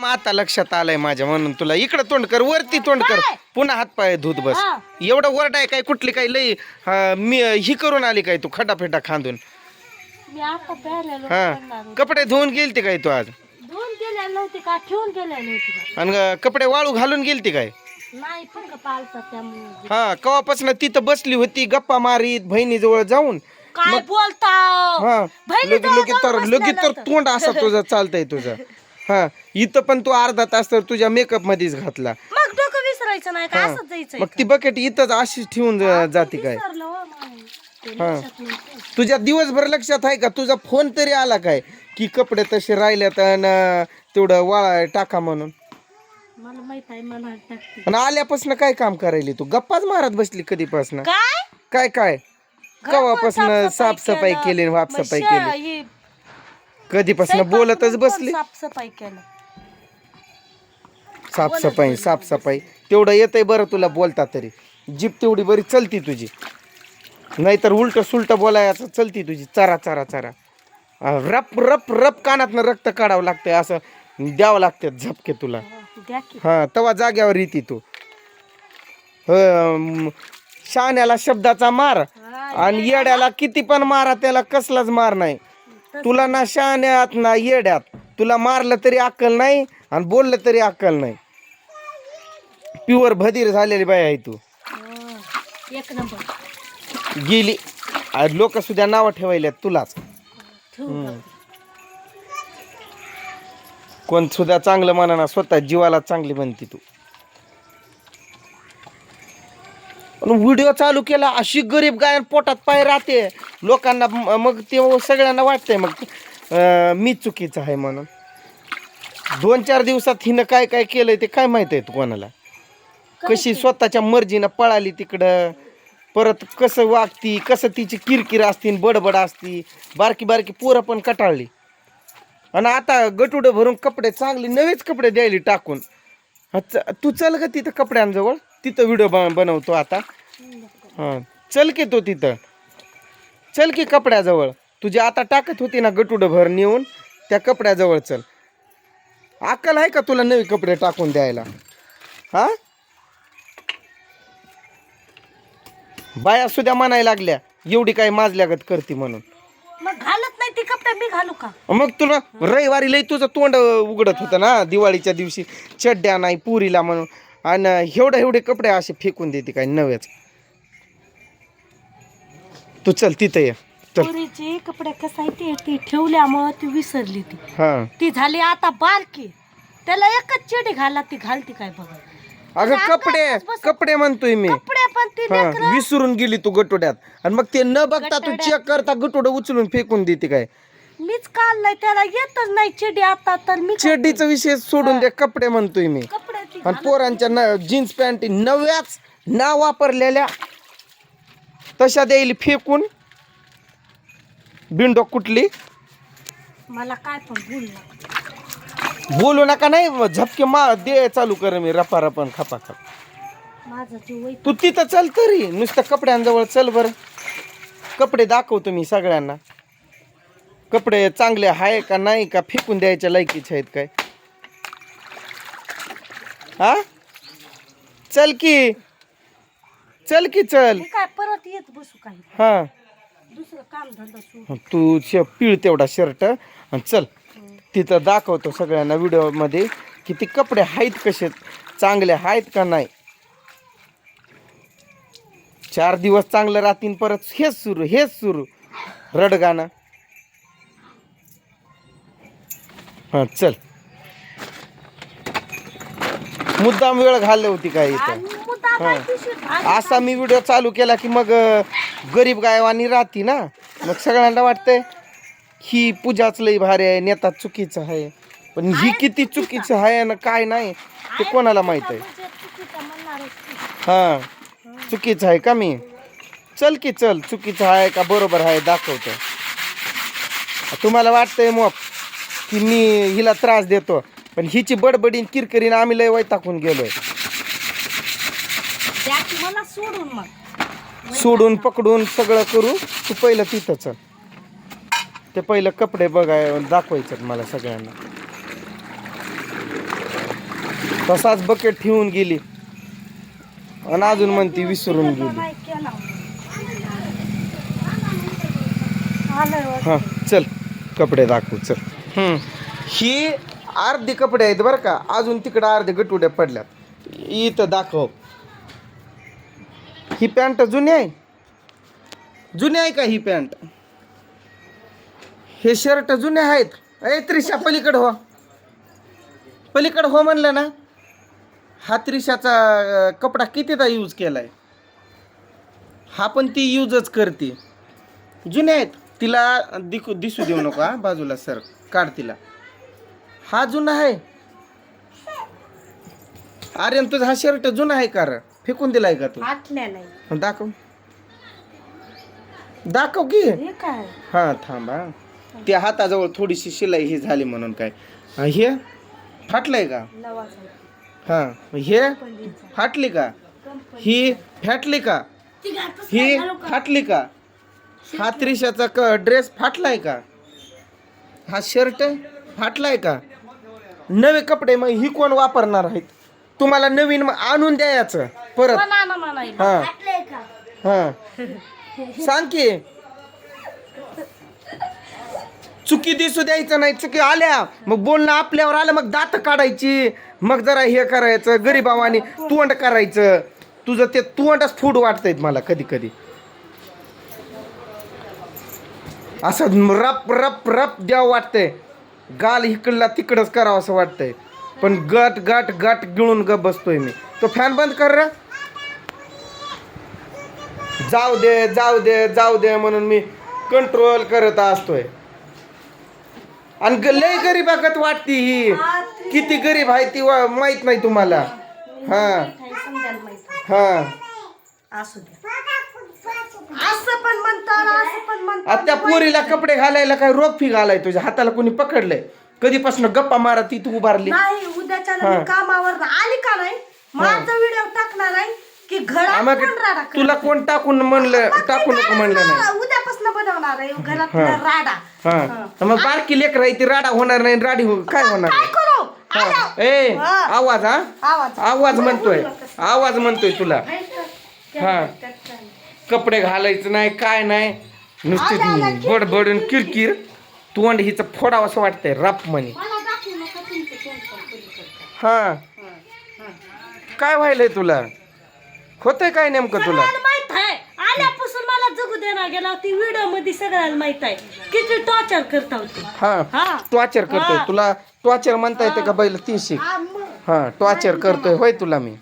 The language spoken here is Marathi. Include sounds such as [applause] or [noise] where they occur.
मग आता लक्षात आलंय माझ्या म्हणून तुला इकडं तोंड कर वरती तोंड कर? पुन्हा हात पाय धुत बस. हा. एवढं वरड आहे काय कुठली काय लई मी ही करून आली काय तू खड्डा फेटा खांदून? मी आता प्यायला हा. कपडे धुवून गेलते काय तू आज? धुवून गेल्या नव्हती का? ठेवून गेल्या नव्हती का? आणि कपडे वाळू घालून गेलते काय? नाही फक्त पालता त्यामुळे हा कवापासून तिथं बसली होती गप्पा मारीत बहिणीजवळ जाऊन. काय बोलता हा. बहिणीजवळ लगे लगेच तर जाऊन लगेच तर. तोंड असा तुझं चालतंय तुझं. [laughs] हा इथं पण तू अर्धा तास तर तुझ्या मेकअप मध्येच घातला. मग डोकं विसरायचं नाही का. असंच जायचं मग ती बकेट इथंच अशीच ठेवून जा- जाते काय? विसरलं हो. ते. लक्षात. तुझ्या दिवसभर लक्षात आहे का? तुझा फोन तरी आला काय? की कपडे तसे राहिल्यात आणि तेवढं वाळा टाका म्हणून. मला माहीत आहे मला टाकते. आणि आल्यापासून काय काम करायली तू? गप्पाच मारत बसली कधीपासून. काय? काय काय? कवापासून साफसफाई केली. आणि वापसफाई केली. कधीपासून बोलतच बसली. साफसफाई केलं. साफसफाई साफसफाई. तेवढं येतंय बरं तुला बोलता तरी. जीप तेवढी बरी चलती तुझी. नाहीतर उलट सुलट बोलायचं चलती तुझी. चरा चरा चरा. रप रप रप कानातनं रक्त काढावं लागतंय असं द्यावं लागते झपके तुला. द्या की. हा तवा जाग्यावर येते तू. हं, शहाण्याला शब्दाचा मार. आणि येड्याला किती पण मारा त्याला कसलाच मार नाही. तुला ना शहाण्यात ना येड्यात. तुला मारलं तरी अक्कल नाही आणि बोललं तरी अक्कल नाही. प्युअर भदीर झालेली बाई आहे तू. एक नंबर. गेली. लोक सुद्धा नावं ठेवायल्यात तुलाच. ठेवू कोण सुद्धा चांगलं म्हणा ना स्वतः जीवाला चांगली म्हणते तू. व्हिडिओ चालू केला अशी गरीब गायन पोटात पाय राहते. लोकांना मग ते सगळ्यांना वाटतंय मग मी चुकीचं आहे म्हणून. दोन चार दिवसात हिनं काय काय केलंय ते काय माहीत आहे कोणाला? कशी स्वतःच्या मर्जीनं पळाली तिकडं परत कसं वागती कसं तिची किरकिर असती बडबड असती बारकी बारकी पोरं पण कटाळली. आणि आता गटुडं भरून कपडे चांगले नवेच कपडे द्यायली टाकून. तू चल ग तिथं कपड्यांजवळ. तिथं व्हिडिओ बनवतो आता. हां. चल की तो तिथं. चल की कपड्याजवळ. तुझी आता टाकत होती ना गटुडं भर नेऊन त्या कपड्याजवळ चल. अक्कल आहे का तुला नवे कपडे टाकून द्यायला? हा? बाया सुद्धा म्हणायला लागल्या एवढी काय माजल्यागत करते म्हणून. मग घालत नाही ती कपडे मी घालू का? मग तुला रविवारी लई तुझं तोंड उघडत होतं ना दिवाळीच्या दिवशी. चड्ड्या नाही पुरीला म्हणून. आणि एवढे एवढे कपडे असे फेकून देते काय नव्याच तू चल तिथं ये. चल. पोरीचे कपडे कसं आहे ते ती ठेवल्यामुळं ती विसरली ती. हा. ती झाली आता बारकी त्याला एकच चिडी घाला ती घालती काय बघा. अगं कपडे कपडे म्हणतोय मी. कपडे पण ती हा लेकरं. विसरून गेली तू गटोड्यात. आणि मग ते न बघता तू चेक करता गटोडं उचलून फेकून देते काय. मीच काढलंय त्याला येतच नाही चिडी आता तर मी चड्डीचा विषय सोडून दे कपडे म्हणतोय मी. आणि पोरांच्या न जीन्स पॅन्ट नव्याच ना वापरलेल्या तशा देईल फेकून. बिंडो कुठली? मला काय पण बोलू नका. नाही झपके मा दे चालू कर मी रपा रपन खपा खप. माझं जीव वैत तू तिथं चल तरी नुसतं कपड्यांजवळ चल बर. कपडे दाखवतो मी सगळ्यांना. कपडे चांगले आहे का नाही का फेकून द्यायच्या लायकीचे आहेत काय? हा? चल की. चल की चल. मी काय परत येत बसू काही? हा. दुसरं काम धंदा सुरू तू श पिळ तेवढा शर्ट आणि चल. तिथं दाखवतो सगळ्यांना व्हिडिओमध्ये की ते कपडे आहेत कसे चांगले आहेत का नाही. चार दिवस चांगलं राहतीन परत हेच सुरू हेच सुरू. रडगाणं. हां चल. मुद्दाम वेळ घालली होती काय इथं? हा. असा मी व्हिडिओ चालू केला की मग अं, गरीब गायवानी राहती ना. मग सगळ्यांना वाटतंय ही पूजाच लई भारी आहे नेता चुकीचं आहे. पण ही किती चुकीचं. आहे आणि काय नाही ते कोणाला माहीत आहे? म्हणजे चुकीचं म्हणणारच की. हा. चुकीचं आहे का मी? चल की चल चुकीचं आहे का बरोबर आहे दाखवतो. तुम्हाला वाटतंय मग की मी हिला त्रास देतो. पण हिची बडबडीन किरकिरीन आम्ही लय गेलोय. द्या की मला सोडून मग. सोडून पकडून सगळं करू. तू पहिलं तिथं चल. ते पहिलं कपडे बघाय दाखवायचं मला सगळ्यांना. तसाच बकेट ठेवून गेली. आणि अजून म्हणती विसरून गेली. नाही केला. हा चल. कपडे दाखवू चल. हम्म. ही अर्धे कपडे आहेत बरं का. अजून तिकडं अर्धे गटुड्या पडल्यात. इथं दाखव. ही पॅन्ट जुनी आहे? जुनी आहे का ही पॅन्ट? हे शर्ट जुने आहेत? ए त्रिशा पलीकडं हो. पलीकडं हो म्हणलं ना. हा त्रिशाचा कपडा कितीदा यूज केलाय? हा पण ती यूजच करते. जुने आहेत. तिला दिकू दिसू देऊ नको बाजूला सर. काढ तिला. हा जुना आहे. आर्यन तुझा हा शर्ट जुना आहे का रे? फेकून दिलाय का तू? नाही. दाखव. दाखव की. हे काय? हा थांब. त्या हाताजवळ थोडीशी शिलाई ही झाली म्हणून काय. हा, हे फाटलंय का? हा हे. फाटली का? ही फाटली का? ही? फाटली का? हा त्रिशाचा ड्रेस फाटलाय का? हा शर्ट फाटलाय का? नवे कपडे मग ही कोण वापरणार आहेत? तुम्हाला नवीन मग आणून द्यायचं परत. हा. हा. सांग की. चुकी दिसू द्यायचं नाही चुकी आल्या. मग बोलणं आपल्यावर आलं मग दात काढायची. मग जरा हे करायचं गरीबावानी तोंड करायचं. तुझं ते तोंडच फूड वाटतंय मला कधी कधी. असं रप रप रप द्यावं वाटतंय. गाल इकडला तिकडच करावं असं वाटतंय. पण गट गट गट गिळून ग बसतोय मी. तो फॅन बंद कर रे. जाऊ दे जाऊ दे जाऊ दे म्हणून मी कंट्रोल करत असतोय. आणि लय लय गरीबागत वाटती ही. किती गरीब आहे ती माहीत नाही तुम्हाला. हा. हा. आहे, असू द्या असं पण म्हणतात असं पण म्हणतात आता त्या पोरीला कपडे घालायला काय रोग फी घालाय तुझ्या हाताला कोणी पकडलंय? कधीपासून गप्पा मारा ती तू उभारली. नाही उद्याच्या हा. मी कामावर आली का नाही? माझा व्हिडिओ टाकणार आहे की घरात मग पण राडा करणार. तुला कोण टाकून म्हणलं मग टाकू मी नको म्हणलं नाही. उद्यापासून बनवणार आहे. घरात. राडा. हा. मग बारकी लेकर आहे ती राडा होणार नाही राडी हो काय होणार काय नाही करू? हा. ए हा. आवाज हा? आवाज. आवाज म्हणतोय. आवाज म्हणतोय तुला? हा. कपडे घालायचं नाही काय नाही. नुसती आला, आला, किरकिर. बडबडून किरकिर. तोंड हिचं फोडावं असं वाटतंय रप म्हणे. हा. काय व्हायलंय तुला? होतंय काय नेमकं तुला? सगळ्याला माहीत आहे. आल्यापासून मला जगू देणार गेला ती व्हिडिओमध्ये सगळ्याला माहीत आहे. किती टॉर्चर करता होती. हा. हा. टॉर्चर करतोय. तुला टॉर्चर म्हणता येते का बैल ती शिक हा, मग. हा टॉर्चर करतोय. होय तुला मी.